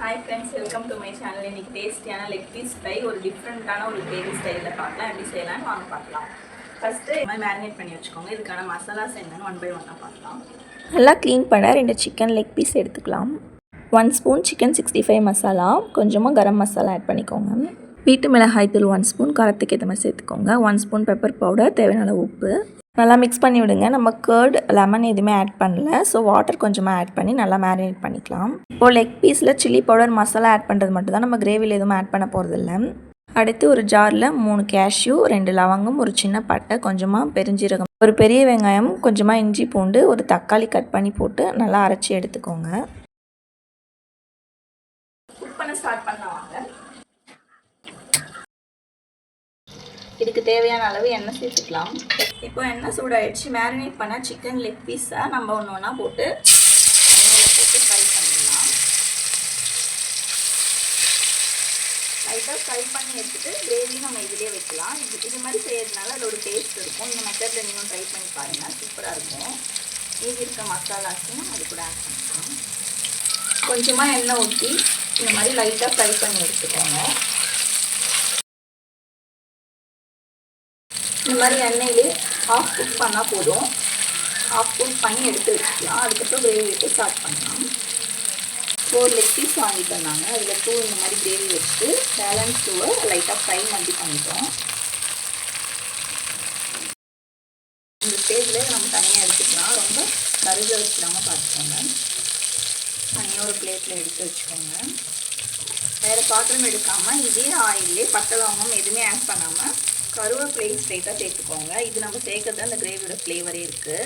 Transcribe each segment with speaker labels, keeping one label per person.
Speaker 1: Hi friends welcome to my channel இன்னைக்கு டேஸ்டியான leg piece fry ஒரு டிஃப்ரெண்ட்டான ஒரு கிரேவி ஸ்டைலில் பார்க்கலாம். எப்படி செய்யலாம்னு வாங்க பார்க்கலாம். ஃபஸ்ட்டு இது மாதிரி மேரினேட் பண்ணி வச்சுக்கோங்க. இதுக்கான மசாலாஸ் என்னென்னு ஒன் பை ஒன்னாக பார்க்கலாம்.
Speaker 2: நல்லா க்ளீன் பண்ண ரெண்டு சிக்கன் லெக் பீஸ் எடுத்துக்கலாம். One spoon chicken sixty five masala கொஞ்சமாக கரம் மசாலா ஆட் பண்ணிக்கோங்க. வீட்டு மிளகாய் தூள் ஒன் ஸ்பூன் காரத்துக்கு ஏற்ற மாதிரி சேர்த்துக்கோங்க. ஒன் ஸ்பூன் பெப்பர் பவுடர் தேவையான உப்பு. நல்லா மிக்ஸ் பண்ணி விடுங்க. நம்ம கேர்டு லெமன் எதுவுமே ஆட் பண்ணல. ஸோ வாட்டர் கொஞ்சமாக ஆட் பண்ணி நல்லா மேரினேட் பண்ணிக்கலாம். இப்போது லெக் பீஸில் சில்லி பவுடர் மசாலா ஆட் பண்ணுறது மட்டும் தான் நம்ம கிரேவியில் எதுவும் ஆட் பண்ண போகிறதில்ல அடுத்து ஒரு ஜாரில் மூணு கேஷ்யூ ரெண்டு லவங்கம் ஒரு சின்ன பட்டை கொஞ்சமாக பெருஞ்சீரகம். ஒரு பெரிய வெங்காயம் கொஞ்சமாக இஞ்சி பூண்டு ஒரு தக்காளி கட் பண்ணி போட்டு நல்லா அரைச்சி எடுத்துக்கோங்க.
Speaker 1: குக் பண்ண ஸ்டார்ட் பண்ணலாம் வாங்க இதுக்கு தேவையான அளவு எண்ணெய் சேர்த்துக்கலாம். இப்போ எண்ணெய் சூடாயிடுச்சு. மேரினேட் பண்ண சிக்கன் லெக் பீஸை நம்ம ஒன்று ஒன்றா போட்டு எண்ணெயில் போட்டு ஃப்ரை பண்ணிடலாம் லைட்டாக ஃப்ரை பண்ணி எடுத்துட்டு கிரேவி நம்ம இதிலே வைக்கலாம். இது இது மாதிரி செய்யறதுனால அதோட டேஸ்ட் இருக்கும். இந்த மெத்தடில் நீங்களும் ட்ரை பண்ணி பாருங்கள் சூப்பராக இருக்கும். மீதி இருக்க மசாலாஸையும் அது கூட ஆட் பண்ணிக்கலாம். கொஞ்சமாக எண்ணெய் ஊற்றி இந்த மாதிரி லைட்டாக ஃப்ரை பண்ணி எடுத்துக்கோங்க. இந்த மாதிரி எண்ணெயிலே ஆஃப் குக் பண்ணால் போதும். ஆஃப் குக் பண்ணி எடுத்து வச்சுக்கலாம். அதுக்கப்புறம் கிரேவி வைக்க ஸ்டார்ட் பண்ணலாம். ஃபோர் லெக் பீஸ் வாங்கிட்டு வந்தாங்க. அதில் டூ இந்த மாதிரி கிரேவி வச்சுட்டு பேலன்ஸ் டூவை லைட்டாக ஃப்ரை மாதிரி பண்ணிட்டோம். இந்த ஸ்டேஜில் நம்ம தனியாக எடுத்துக்கலாம். ரொம்ப கருக வச்சிடாம பார்த்துக்கோங்க தனியாக ஒரு பிளேட்டில் எடுத்து வச்சுக்கோங்க. வேறு பாத்திரம் எடுக்காமல் இதே ஆயிலே பட்டை லவங்கம் எதுவுமே ஆட் பண்ணாமல் கருவேப்பிலையும் ஸ்ட்ரைட்டாக சேர்த்துக்கோங்க. இது நம்ம சேர்க்கறது அந்த கிரேவியோட ஃப்ளேவரே இருக்குது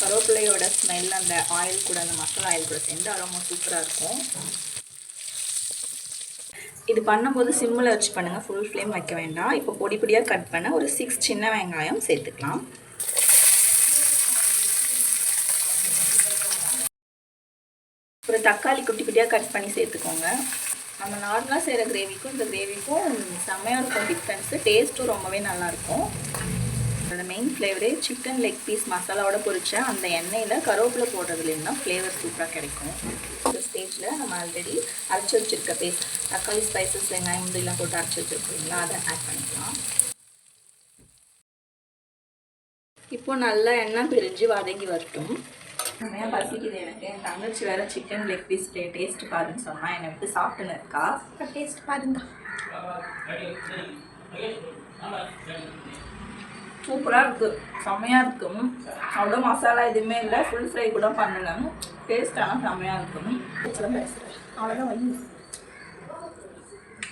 Speaker 1: கருவேப்பிலையோட ஸ்மெல் அந்த ஆயில் கூட அந்த மசாலா ஆயில் கூட சேர்ந்து அரோமா சூப்பராக இருக்கும். இது பண்ணும்போது சிம்மில் வச்சு பண்ணுங்கள் ஃபுல் ஃப்ளேம் வைக்க வேண்டாம். இப்போ பொடி பொடியாக கட் பண்ண ஒரு சிக்ஸ் சின்ன வெங்காயம் சேர்த்துக்கலாம். ஒரு தக்காளி குட்டி குட்டியாக கட் பண்ணி சேர்த்துக்கோங்க. நம்ம நார்மலாக செய்கிற கிரேவிக்கும் இந்த கிரேவிக்கும் செம்மையாக இருக்கும் டிஃப்ரென்ஸு டேஸ்ட்டும் ரொம்பவே நல்லாயிருக்கும் அதோட மெயின் ஃப்ளேவரே சிக்கன் லெக் பீஸ் மசாலாவோட பொரிச்ச அந்த எண்ணெயில் கருவேப்பிலை போடுறதுலேருந்து தான் ஃப்ளேவர் சூப்பராக கிடைக்கும். இந்த ஸ்டேஜில் நம்ம ஆல்ரெடி அரைச்சி வச்சுருக்க பேஸ்ட் தக்காளி ஸ்பைசஸ் வெங்காயம் முந்திரிலாம் போட்டு அரைச்சி வச்சுருக்கீங்களா? அதை ஆட் பண்ணிக்கலாம். இப்போ நல்லா எண்ணெய் பிரிஞ்சு வதங்கி வரட்டும். செம்மையாக பசிக்குது எனக்கு. என் தங்கச்சி வேற சிக்கன் லெக் பீஸ் டேஸ்ட் பாருன்னு சொன்னா என்னை விட்டு சாப்பிட்டுன்னு இருக்கா? டேஸ்ட் பாருங்க. சூப்பராக இருக்கு. செம்மையாக இருக்கும் அவ்வளோ மசாலா எதுவுமே இல்லை. ஃபுல் ஃப்ரை கூட பண்ணல. டேஸ்ட் ஆனால் செம்மையாக இருக்கும் பேசுகிறேன் அவ்வளோதான் வை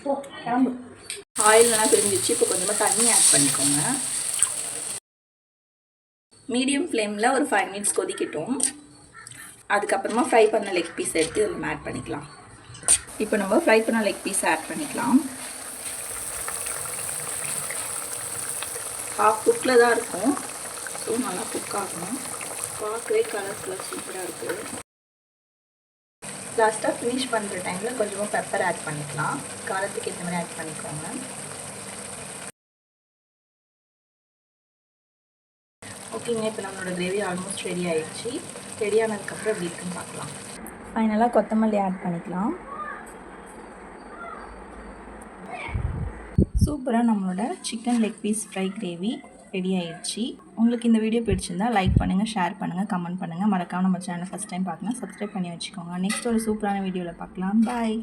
Speaker 1: ஓ கிளம்பு. ஆயிலெலாம் பிரிஞ்சிச்சு. இப்போ கொஞ்சமாக தண்ணி ஆட் பண்ணிக்கோங்க. மீடியம் ஃப்ளேமில் ஒரு ஃபைவ் மினிட்ஸ் கொதிக்கட்டும். அதுக்கப்புறமா ஃப்ரை பண்ண லெக் பீஸ் எடுத்து இதில் ஆட் பண்ணிக்கலாம். இப்போ நம்ம ஃப்ரை பண்ண லெக் பீஸ் ஆட் பண்ணிக்கலாம். ஹாஃப் குக்கில் தான் இருக்கும். ஸோ நல்லா குக் ஆகணும். பார்க்கவே கலர்ஃபுல்லாக சூப்பராக இருக்குது லாஸ்ட்டாக ஃபினிஷ் பண்ணுற டைமில் கொஞ்சமாக பெப்பர் ஆட் பண்ணிக்கலாம். காரத்துக்கு ஏற்ற மாதிரி ஆட் பண்ணிக்கோங்க. ஓகேங்க இப்போ நம்மளோட கிரேவி ஆல்மோஸ்ட் ரெடி ஆகிடுச்சு ரெடி ஆனதுக்கப்புறம் எப்படி இருக்குன்னு பார்க்கலாம்.
Speaker 2: ஃபைனலாக கொத்தமல்லி ஆட் பண்ணிக்கலாம். சூப்பராக நம்மளோட chicken leg piece fry gravy ready ஆயிடுச்சு. உங்களுக்கு இந்த வீடியோ பிடிச்சிருந்தா லைக் பண்ணுங்கள் ஷேர் பண்ணுங்கள் கமெண்ட் பண்ணுங்கள் மறக்காம நம்ம சேனல் ஃபஸ்ட் டைம் பார்க்கணும் சப்ஸ்கிரைப் பண்ணி வச்சுக்கோங்க. நெக்ஸ்ட் ஒரு சூப்பரான வீடியோவில் பார்க்கலாம். பாய்